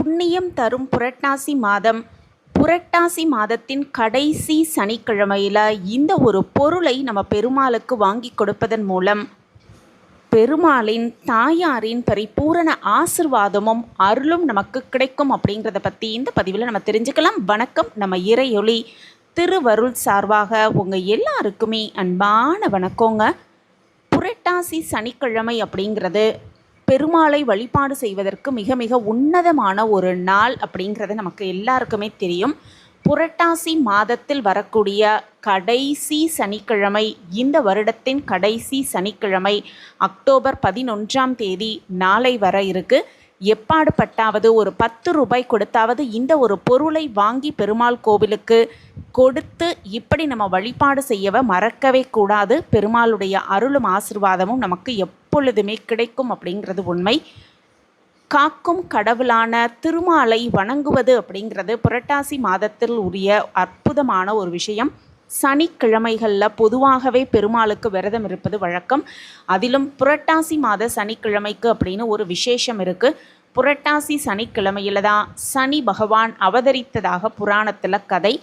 புண்ணியம் தரும் புரட்டாசி மாதம். புரட்டாசி மாதத்தின் கடைசி சனிக்கிழமையில் இந்த ஒரு பொருளை நம்ம பெருமாளுக்கு வாங்கி கொடுப்பதன் மூலம் பெருமாளின் தாயாரின் பரிபூரண ஆசிர்வாதமும் அருளும் நமக்கு கிடைக்கும் அப்படிங்கிறத பற்றி இந்த பதிவில் நம்ம தெரிஞ்சுக்கலாம். வணக்கம் நம்ம இறையொளி திருவருள் சார்பாக உங்கள் எல்லாருக்குமே அன்பான வணக்கங்க. புரட்டாசி சனிக்கிழமை அப்படிங்கிறது பெருமாளை வழிபாடு செய்வதற்கு மிக மிக உன்னதமான ஒரு நாள் அப்படிங்கிறது நமக்கு எல்லாருக்குமே தெரியும். புரட்டாசி மாதத்தில் வரக்கூடிய கடைசி சனிக்கிழமை இந்த வருடத்தின் கடைசி சனிக்கிழமை அக்டோபர் பதினொன்றாம் தேதி நாளை வர இருக்கு. எப்பாடுபட்டாவது ஒரு பத்து ரூபாய் கொடுத்தாவது இந்த ஒரு பொருளை வாங்கி பெருமாள் கோவிலுக்கு கொடுத்து இப்படி நம்ம வழிபாடு செய்யவே மறக்கவே கூடாது. பெருமாளுடைய அருளும் ஆசிர்வாதமும் நமக்கு எப் எப்பொழுதுமே கிடைக்கும் அப்படிங்கிறது உண்மை. காக்கும் கடவுளான திருமாலை வணங்குவது அப்படிங்கிறது புரட்டாசி மாதத்தில் உரிய அற்புதமான ஒரு விஷயம். சனிக்கிழமைகளில் பொதுவாகவே பெருமாளுக்கு விரதம் இருப்பது வழக்கம். அதிலும் புரட்டாசி மாத சனிக்கிழமைக்கு அப்படின்னு ஒரு விசேஷம் இருக்குது புரட்டாசி சனிக்கிழமையில் தான் சனி பகவான் அவதரித்ததாக புராணத்தில் கதை.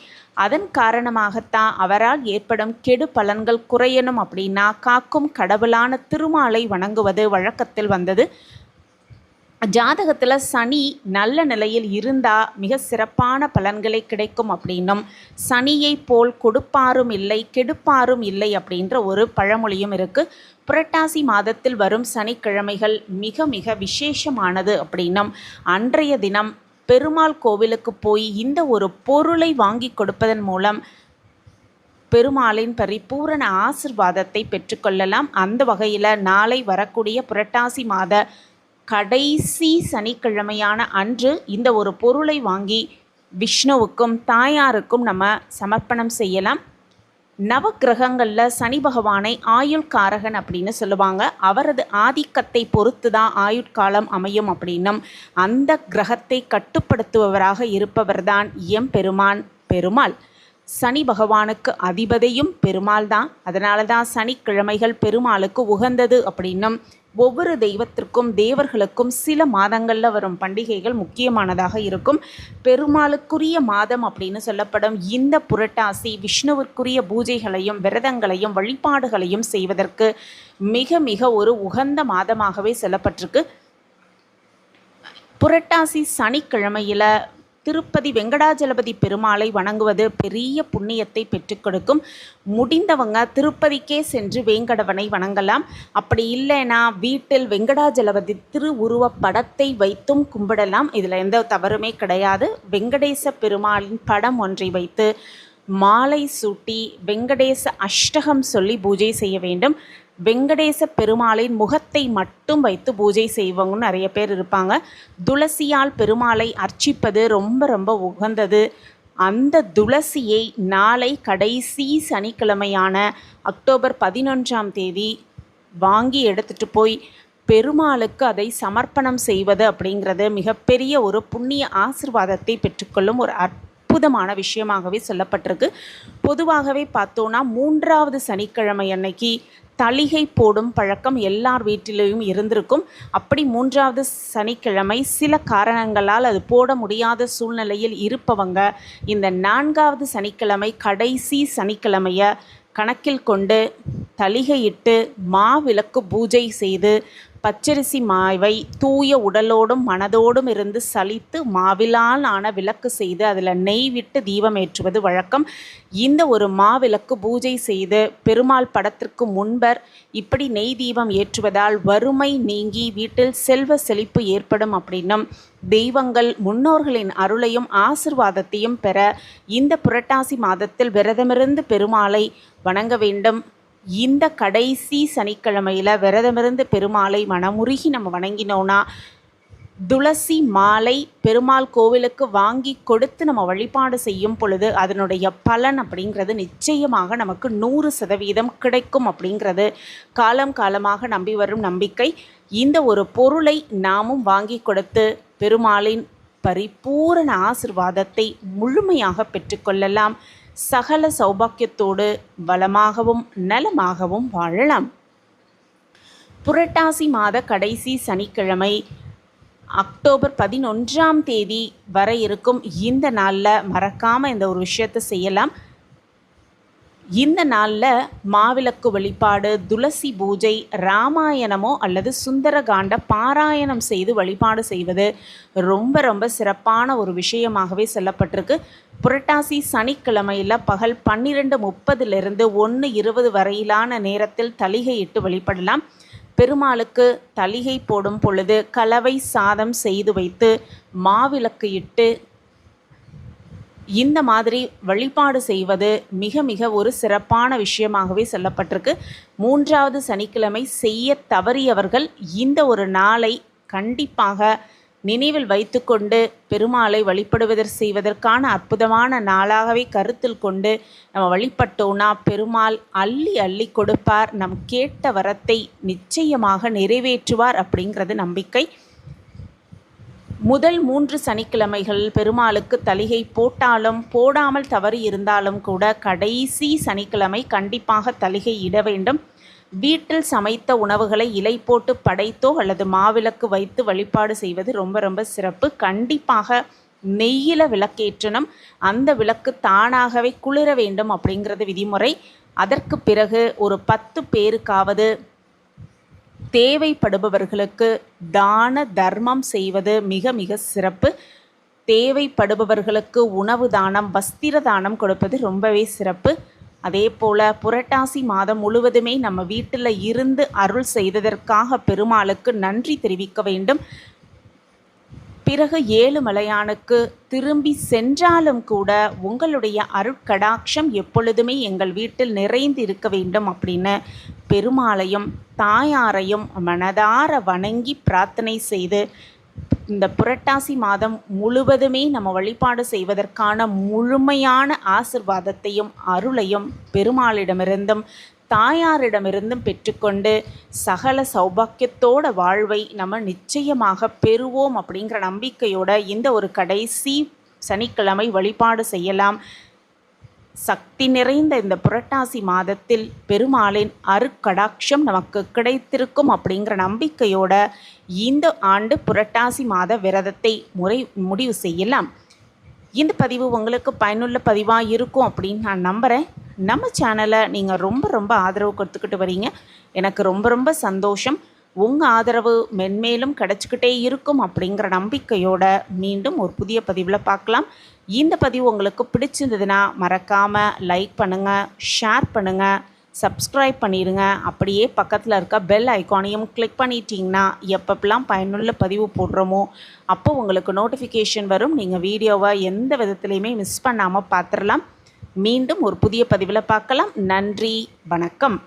அதன் காரணமாகத்தான் அவரால் ஏற்படும் கெடு பலன்கள் குறையணும் அப்படின்னா காக்கும் கடவுளான திருமாலை வணங்குவது வழக்கத்தில் வந்தது. ஜாதகத்தில் சனி நல்ல நிலையில் இருந்தால் மிக சிறப்பான பலன்களை கிடைக்கும் அப்படின்னும். சனியை போல் கொடுப்பாரும் இல்லை கெடுப்பாரும் இல்லை அப்படின்ற ஒரு பழமொழியும் இருக்குது புரட்டாசி மாதத்தில் வரும் சனிக்கிழமைகள் மிக மிக விசேஷமானது அப்படின்னும். அன்றைய தினம் பெருமாள் கோவிலுக்கு போய் இந்த ஒரு பொருளை வாங்கி கொடுப்பதன் மூலம் பெருமாளின் பரிபூரண ஆசிர்வாதத்தை பெற்றுக்கொள்ளலாம் அந்த வகையில் நாளை வரக்கூடிய புரட்டாசி மாத கடைசி சனிக்கிழமையான அன்று இந்த ஒரு பொருளை வாங்கி விஷ்ணுவுக்கும் தாயாருக்கும் நம்ம சமர்ப்பணம் செய்யலாம். நவக்கிரகங்களில் சனி பகவானை ஆயுள்காரகன் அப்படின்னு சொல்லுவாங்க. அவரது ஆதிக்கத்தை பொறுத்து தான் ஆயுட்காலம் அமையும் அப்படின்னும் அந்த கிரகத்தை கட்டுப்படுத்துபவராக இருப்பவர்தான் எம்பெருமான் பெருமாள். சனி பகவானுக்கு அதிபதியும் பெருமாள் தான் அதனால தான் சனிக்கிழமைகள் பெருமாளுக்கு உகந்தது அப்படின்னும் ஒவ்வொரு தெய்வத்திற்கும் தேவர்களுக்கும் சில மாதங்களில் வரும் பண்டிகைகள் முக்கியமானதாக இருக்கும். பெருமாளுக்குரிய மாதம் அப்படின்னு சொல்லப்படும். இந்த புரட்டாசி விஷ்ணுவிற்குரிய பூஜைகளையும் விரதங்களையும் வழிபாடுகளையும் செய்வதற்கு மிக மிக ஒரு உகந்த மாதமாகவே சொல்லப்பட்டிருக்கு. புரட்டாசி சனிக்கிழமையில் திருப்பதி வெங்கடாஜலபதி பெருமாளை வணங்குவது பெரிய புண்ணியத்தை பெற்றுக் கொடுக்கும். முடிந்தவங்க திருப்பதிக்கே சென்று வேங்கடவனை வணங்கலாம். அப்படி இல்லைன்னா வீட்டில் வெங்கடாஜலபதி திருவுருவ படத்தை வைத்தும் கும்பிடலாம். இதில் எந்த தவறுமே கிடையாது. வெங்கடேச பெருமாளின் படம் ஒன்றை வைத்து மாலை சூட்டி வெங்கடேச அஷ்டகம் சொல்லி பூஜை செய்ய வேண்டும். வெங்கடேச பெருமாளின் முகத்தை மட்டும் வைத்து பூஜை செய்வங்க நிறைய பேர் இருப்பாங்க. துளசியால் பெருமாளை அர்ச்சிப்பது ரொம்ப ரொம்ப உகந்தது. அந்த துளசியை நாளை கடைசி சனிக்கிழமையான அக்டோபர் பதினொன்றாம் தேதி வாங்கி எடுத்துகிட்டு போய் பெருமாளுக்கு அதை சமர்ப்பணம் செய்வது அப்படிங்கிறது மிகப்பெரிய ஒரு புண்ணிய ஆசிர்வாதத்தை பெற்றுக்கொள்ளும் ஒரு அற்புதமான விஷயமாகவே சொல்லப்பட்டிருக்கு. பொதுவாகவே பார்த்தோன்னா மூன்றாவது சனிக்கிழமை அன்னைக்கு தளிகை போடும் பழக்கம் எல்லார் வீட்டிலையும் இருந்திருக்கும். அப்படி மூன்றாவது சனிக்கிழமை சில காரணங்களால் அது போட முடியாத சூழ்நிலையில் இருப்பவங்க இந்த நான்காவது சனிக்கிழமை கடைசி சனிக்கிழமையை கணக்கில் கொண்டு தளிகையிட்டு மாவிளக்கு பூஜை செய்து பச்சரிசி மாவை தூய உடலோடும் மனதோடும் இருந்து சலித்து மாவிலால் ஆன விளக்கு செய்து அதில் நெய் விட்டு தீபம் ஏற்றுவது வழக்கம். இந்த ஒரு மாவிளக்கு பூஜை செய்து பெருமாள் படத்திற்கு முன்பர் இப்படி நெய் தீபம் ஏற்றுவதால் வறுமை நீங்கி வீட்டில் செல்வ செழிப்பு ஏற்படும் அப்படின்னும் தெய்வங்கள் முன்னோர்களின் அருளையும் ஆசிர்வாதத்தையும் பெற இந்த புரட்டாசி மாதத்தில் விரதமிருந்து பெருமாளை வணங்க வேண்டும். இந்த கடைசி சனிக்கிழமையில் விரதமிருந்து பெருமாளை மனமுருகி நம்ம வணங்கினோன்னா துளசி மாலை பெருமாள் கோவிலுக்கு வாங்கி கொடுத்து நம்ம வழிபாடு செய்யும் பொழுது அதனுடைய பலன் அப்படிங்கிறது நிச்சயமாக நமக்கு நூறு சதவீதம் கிடைக்கும் அப்படிங்கிறது காலம் காலமாக நம்பி வரும் நம்பிக்கை. இந்த ஒரு பொருளை நாமும் வாங்கி கொடுத்து பெருமாளின் பரிபூரண ஆசிர்வாதத்தை முழுமையாக பெற்றுக்கொள்ளலாம் சகல சௌபாக்கியத்தோடு வளமாகவும் நலமாகவும் வாழலாம். புரட்டாசி மாத கடைசி சனிக்கிழமை அக்டோபர் பதினொன்றாம் தேதி வர இருக்கும் இந்த நாளில் மறக்காமல் இந்த ஒரு விஷயத்தை செய்யலாம். இந்த நாளில் மாவிளக்கு வழிபாடு துளசி பூஜை ராமாயணமோ அல்லது சுந்தரகாண்ட பாராயணம் செய்து வழிபாடு செய்வது ரொம்ப ரொம்ப சிறப்பான ஒரு விஷயமாகவே சொல்லப்பட்டிருக்கு. புரட்டாசி சனிக்கிழமையில் பகல் பன்னிரெண்டு முப்பதுலேருந்து ஒன்று இருபது வரையிலான நேரத்தில் தலிகையிட்டு வழிபடலாம். பெருமாளுக்கு தலிகை போடும் பொழுது கலவை சாதம் செய்து வைத்து மாவிளக்கு இட்டு இந்த மாதிரி வழிபாடு செய்வது மிக மிக ஒரு சிறப்பான விஷயமாகவே சொல்லப்பட்டிருக்கு. மூன்றாவது சனிக்கிழமை செய்ய தவறியவர்கள் இந்த ஒரு நாளை கண்டிப்பாக நினைவில் வைத்துக்கொண்டு பெருமாளை வழிபடுவதற்கு செய்வதற்கான அற்புதமான நாளாகவே கருத்தில் கொண்டு நம்ம வழிபட்டோன்னா பெருமாள் அள்ளி அள்ளி கொடுப்பார். நம் கேட்ட வரத்தை நிச்சயமாக நிறைவேற்றுவார் அப்படிங்கிறது நம்பிக்கை. முதல் மூன்று சனிக்கிழமைகள் பெருமாளுக்கு தலிகை போட்டாலும் போடாமல் தவறி இருந்தாலும் கூட கடைசி சனிக்கிழமை கண்டிப்பாக தலிகை இட வேண்டும். வீட்டில் சமைத்த உணவுகளை இலை போட்டு படைத்தோ அல்லது மாவிளக்கு வைத்து வழிபாடு செய்வது ரொம்ப ரொம்ப சிறப்பு. கண்டிப்பாக நெய்யில விளக்கேற்றணும். அந்த விளக்கு தானாகவே குளிர வேண்டும் அப்படிங்கிறது விதிமுறை. அதற்கு பிறகு ஒரு பத்து பேருக்காவது தேவைப்படுபவர்களுக்கு தான தர்மம் செய்வது மிக மிக சிறப்பு. தேவைப்படுபவர்களுக்கு உணவு தானம் வஸ்திர தானம் கொடுப்பது ரொம்பவே சிறப்பு. அதே போல் புரட்டாசி மாதம் முழுவதுமே நம்ம வீட்டில் இருந்து அருள் செய்ததற்காக பெருமாளுக்கு நன்றி தெரிவிக்க வேண்டும். பிறகு ஏழுமலையானுக்கு திரும்பி சென்றாலும் கூட உங்களுடைய அருட்கடாட்சம் எப்பொழுதுமே எங்கள் வீட்டில் நிறைந்து இருக்க வேண்டும் அப்படின்னு பெருமாளையும் தாயாரையும் மனதார வணங்கி பிரார்த்தனை செய்து இந்த புரட்டாசி மாதம் முழுவதுமே நம்ம வழிபாடு செய்வதற்கான முழுமையான ஆசிர்வாதத்தையும் அருளையும் பெருமாளிடமிருந்தும் தாயாரிடமிருந்தும் பெற்றுக்கொண்டு சகல சௌபாக்கியத்தோட வாழ்வை நம்ம நிச்சயமாக பெறுவோம் அப்படிங்கிற நம்பிக்கையோட இந்த ஒரு கடைசி சனிக்கிழமை வழிபாடு செய்யலாம். சக்தி நிறைந்த இந்த புரட்டாசி மாதத்தில் பெருமாளின் அருக்கடாட்சம் நமக்கு கிடைத்திருக்கும் அப்படிங்கிற நம்பிக்கையோட இந்த ஆண்டு புரட்டாசி மாத விரதத்தை முறை முடிவு செய்யலாம். இந்த பதிவு உங்களுக்கு பயனுள்ள பதிவாக இருக்கும் அப்படின்னு நான் நம்புகிறேன் நம்ம சேனலை நீங்கள் ரொம்ப ரொம்ப ஆதரவு கொடுத்துக்கிட்டு வரீங்க. எனக்கு ரொம்ப ரொம்ப சந்தோஷம். உங்கள் ஆதரவு மென்மேலும் கிடச்சிக்கிட்டே இருக்கும் அப்படிங்கிற நம்பிக்கையோட மீண்டும் ஒரு புதிய பதிவில் பார்க்கலாம். இந்த பதிவு உங்களுக்கு பிடிச்சிருந்ததுன்னா மறக்காமல் லைக் பண்ணுங்கள் ஷேர் பண்ணுங்கள் சப்ஸ்கிரைப் பண்ணிடுங்க அப்படியே பக்கத்தில் இருக்க பெல் ஐக்கானையும் கிளிக் பண்ணிட்டீங்கன்னா எப்பப்பெல்லாம் பயனுள்ள பதிவு போடுறோமோ அப்போ உங்களுக்கு நோட்டிஃபிகேஷன் வரும். நீங்கள் வீடியோவை எந்த விதத்துலையுமே மிஸ் பண்ணாமல் பார்த்துடலாம். மீண்டும் ஒரு புதிய பதிவில் பார்க்கலாம். நன்றி வணக்கம்.